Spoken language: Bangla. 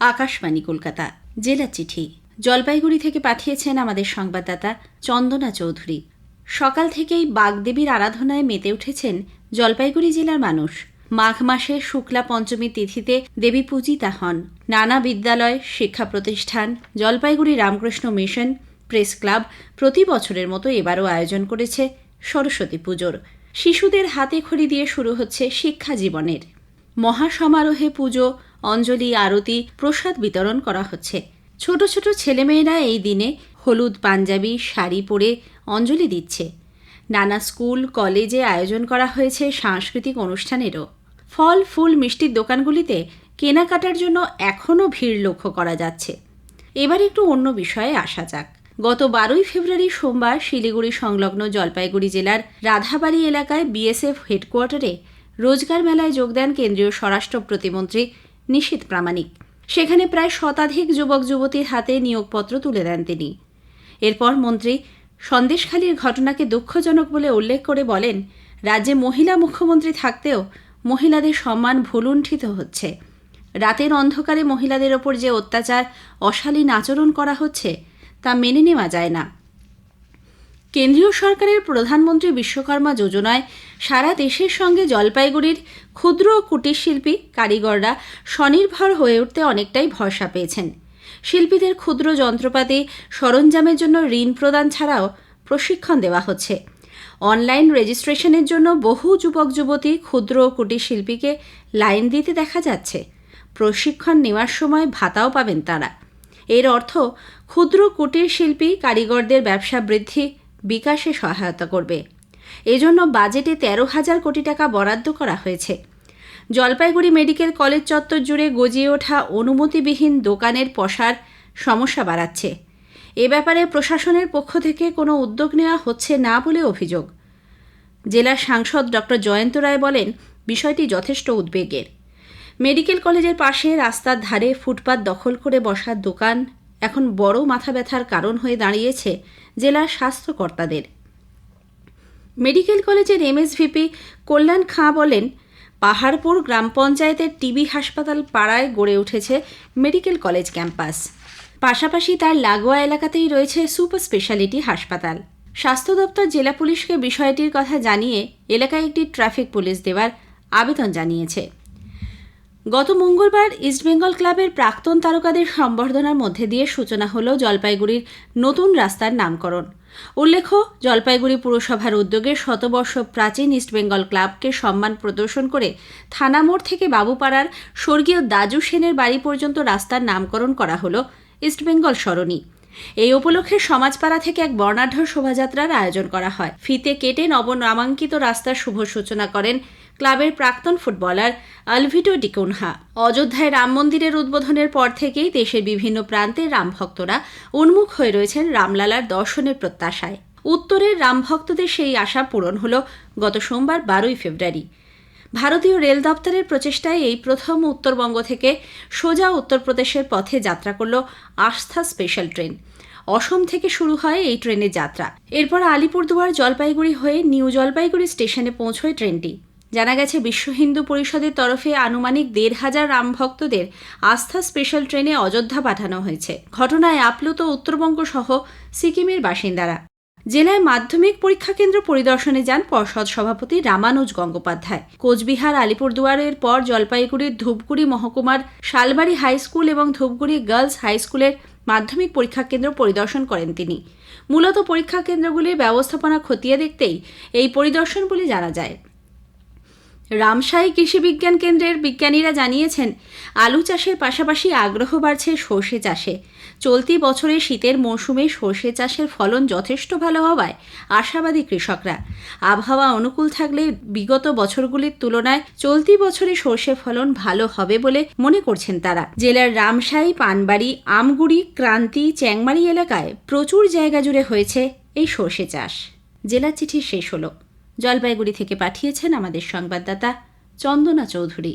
আকাশবাণী, কলকাতা। জেলা চিঠি। জলপাইগুড়ি থেকে পাঠিয়েছেন আমাদের সংবাদদাতা চন্দনা চৌধুরী। সকাল থেকেই বাগদেবীর আরাধনায় মেতে উঠেছেন জলপাইগুড়ি জেলার মানুষ। মাঘ মাসে শুক্লা পঞ্চমী তিথিতে দেবী পূজিতা হন। নানা বিদ্যালয়, শিক্ষা প্রতিষ্ঠান, Jalpaiguri Ramakrishna Mission, press club প্রতি বছরের মতো এবারও আয়োজন করেছে সরস্বতী পুজোর। শিশুদের হাতে খড়ি দিয়ে শুরু হচ্ছে শিক্ষা জীবনের। মহাসমারোহে পুজো অঞ্জলি, আরতি, প্রসাদ বিতরণ করা হচ্ছে। ছোট ছোট ছেলেমেয়েরা এই দিনে হলুদ পাঞ্জাবি, শাড়ি পরে অঞ্জলি দিচ্ছে। নানা স্কুল, কলেজে আয়োজন করা হয়েছে সাংস্কৃতিক অনুষ্ঠানেরও। ফল, ফুল, মিষ্টির দোকানগুলিতে কেনাকাটার জন্য এখনও ভিড় লক্ষ্য করা যাচ্ছে। এবার একটু অন্য বিষয়ে আসা যাক। গত বারোই ফেব্রুয়ারি সোমবার শিলিগুড়ি সংলগ্ন জলপাইগুড়ি জেলার রাধাবাড়ি এলাকায় বিএসএফ হেডকোয়ার্টারে রোজগার মেলায় যোগ দেন কেন্দ্রীয় স্বরাষ্ট্র প্রতিমন্ত্রী নিশীত প্রামাণিক। সেখানে প্রায় শতাধিক যুবক, যুবতীর হাতে নিয়োগপত্র তুলে দেন তিনি। এরপর মন্ত্রী সন্দেশখালীর ঘটনাকে দুঃখজনক বলে উল্লেখ করে বলেন, রাজ্যে মহিলা মুখ্যমন্ত্রী থাকতেও মহিলাদের সম্মান ভুলুণ্ঠিত হচ্ছে। রাতের অন্ধকারে মহিলাদের ওপর যে অত্যাচার, অশালীন আচরণ করা হচ্ছে, তা মেনে নেওয়া যায় না। কেন্দ্রীয় সরকারের প্রধানমন্ত্রী বিশ্বকর্মা যোজনায় সারা দেশের সঙ্গে জলপাইগুড়ির ক্ষুদ্র ও কুটির শিল্পী কারিগররা স্বনির্ভর হয়ে উঠতে অনেকটাই ভরসা পেয়েছেন। শিল্পীদের ক্ষুদ্র যন্ত্রপাতি সরঞ্জামের জন্য ঋণ প্রদান ছাড়াও প্রশিক্ষণ দেওয়া হচ্ছে। অনলাইন রেজিস্ট্রেশনের জন্য বহু যুবক, যুবতী ক্ষুদ্র ও কুটির শিল্পীকে লাইন দিতে দেখা যাচ্ছে। প্রশিক্ষণ নেওয়ার সময় ভাতাও পাবেন তারা। এর অর্থ ক্ষুদ্র কুটির শিল্পী কারিগরদের ব্যবসা বৃদ্ধি বিকাশে সহায়তা করবে। এজন্য বাজেটে তেরো হাজার কোটি টাকা বরাদ্দ করা হয়েছে। জলপাইগুড়ি মেডিকেল কলেজ চত্বর জুড়ে গজিয়ে ওঠা অনুমতিবিহীন দোকানের পসার সমস্যা বাড়াচ্ছে। এ ব্যাপারে প্রশাসনের পক্ষ থেকে কোনো উদ্যোগ নেওয়া হচ্ছে না বলে অভিযোগ। জেলার সাংসদ ডক্টর জয়ন্ত রায় বলেন, বিষয়টি যথেষ্ট উদ্বেগের। মেডিকেল কলেজের পাশে রাস্তার ধারে ফুটপাত দখল করে বসার দোকান এখন বড় মাথা ব্যথার কারণ হয়ে দাঁড়িয়েছে জেলার স্বাস্থ্যকর্তাদের। Medical college MSVP Kalyan Khan বলেন, পাহাড়পুর গ্রাম পঞ্চায়েতের টিবি হাসপাতাল পাড়ায় গড়ে উঠেছে মেডিকেল কলেজ ক্যাম্পাস। পাশাপাশি তার লাগোয়া এলাকাতেই রয়েছে সুপার স্পেশালিটি হাসপাতাল। স্বাস্থ্য দপ্তর জেলা পুলিশকে বিষয়টির কথা জানিয়ে এলাকায় একটি ট্রাফিক পুলিশ দেওয়ার আবেদন জানিয়েছে। গত মঙ্গলবার ইস্টবেঙ্গল ক্লাবের প্রাক্তন তারকাদের সম্বর্ধনার মধ্যে দিয়ে সূচনা হল জলপাইগুড়ির নতুন রাস্তার নামকরণ। উল্লেখ্য, জলপাইগুড়ি পুরসভার উদ্যোগে শতবর্ষ প্রাচীন ইস্টবেঙ্গল ক্লাবকে সম্মান প্রদর্শন করে থানামোড় থেকে বাবুপাড়ার স্বর্গীয় দাজু সেনের বাড়ি পর্যন্ত রাস্তার নামকরণ করা হল ইস্টবেঙ্গল সরণি। এই উপলক্ষে সমাজপাড়া থেকে এক বর্ণাঢ্য শোভাযাত্রার আয়োজন করা হয়। ফিতে কেটে নবনামাঙ্কিত রাস্তার শুভ সূচনা করেন ক্লাবের প্রাক্তন ফুটবলার আলভিটো ডিকুনহা অযোধ্যায় রাম মন্দিরের উদ্বোধনের পর থেকেই দেশের বিভিন্ন প্রান্তের রাম ভক্তরা উন্মুখ হয়ে রয়েছেন রামলালার দর্শনের প্রত্যাশায়। উত্তরের রাম ভক্তদের সেই আশা পূরণ হল গত সোমবার বারোই ফেব্রুয়ারি। ভারতীয় রেল দপ্তরের প্রচেষ্টায় এই প্রথম উত্তরবঙ্গ থেকে সোজা উত্তরপ্রদেশের পথে যাত্রা করল আস্থা স্পেশাল ট্রেন। অসম থেকে শুরু হয় এই ট্রেনের যাত্রা। এরপর আলিপুরদুয়ার জলপাইগুড়ি হয়ে নিউ জলপাইগুড়ি স্টেশনে পৌঁছয় ট্রেনটি। জানা গেছে, বিশ্ব হিন্দু পরিষদের তরফে আনুমানিক দেড় হাজার রাম ভক্তদের আস্থা স্পেশাল ট্রেনে অযোধ্যা পাঠানো হয়েছে। ঘটনায় আপ্লুত উত্তরবঙ্গ সহ সিকিমের বাসিন্দারা। জেলায় মাধ্যমিক পরীক্ষা কেন্দ্র পরিদর্শনে যান পর্ষদ সভাপতি রামানুজ গঙ্গোপাধ্যায়। কোচবিহার, আলিপুরদুয়ারের পর জলপাইগুড়ির ধূপগুড়ি মহকুমার শালবাড়ি হাই স্কুল এবং ধূপগুড়ি গার্লস হাই স্কুলের মাধ্যমিক পরীক্ষা কেন্দ্র পরিদর্শন করেন তিনি। মূলত পরীক্ষা কেন্দ্রগুলির ব্যবস্থাপনা খতিয়ে দেখতেই এই পরিদর্শন বলে জানা যায়। রামসাই কৃষি বিজ্ঞান কেন্দ্রের বিজ্ঞানীরা জানিয়েছেন, আলু চাষের পাশাপাশি আগ্রহ বাড়ছে সর্ষে চাষে। চলতি বছরে শীতের মৌসুমে সর্ষে চাষের ফলন যথেষ্ট ভালো হওয়ায় আশাবাদী কৃষকরা। আবহাওয়া অনুকূল থাকলে বিগত বছরগুলির তুলনায় চলতি বছরে সর্ষে ফলন ভালো হবে বলে মনে করছেন তারা। জেলার রামসাই পানবাড়ি, আমগুড়ি, ক্রান্তি, চ্যাংমারি এলাকায় প্রচুর জায়গা জুড়ে হয়েছে এই সর্ষে চাষ। জেলা চিঠি শেষ হলো। জলপাইগুড়ি থেকে পাঠিয়েছেন আমাদের সংবাদদাতা চন্দনা চৌধুরী।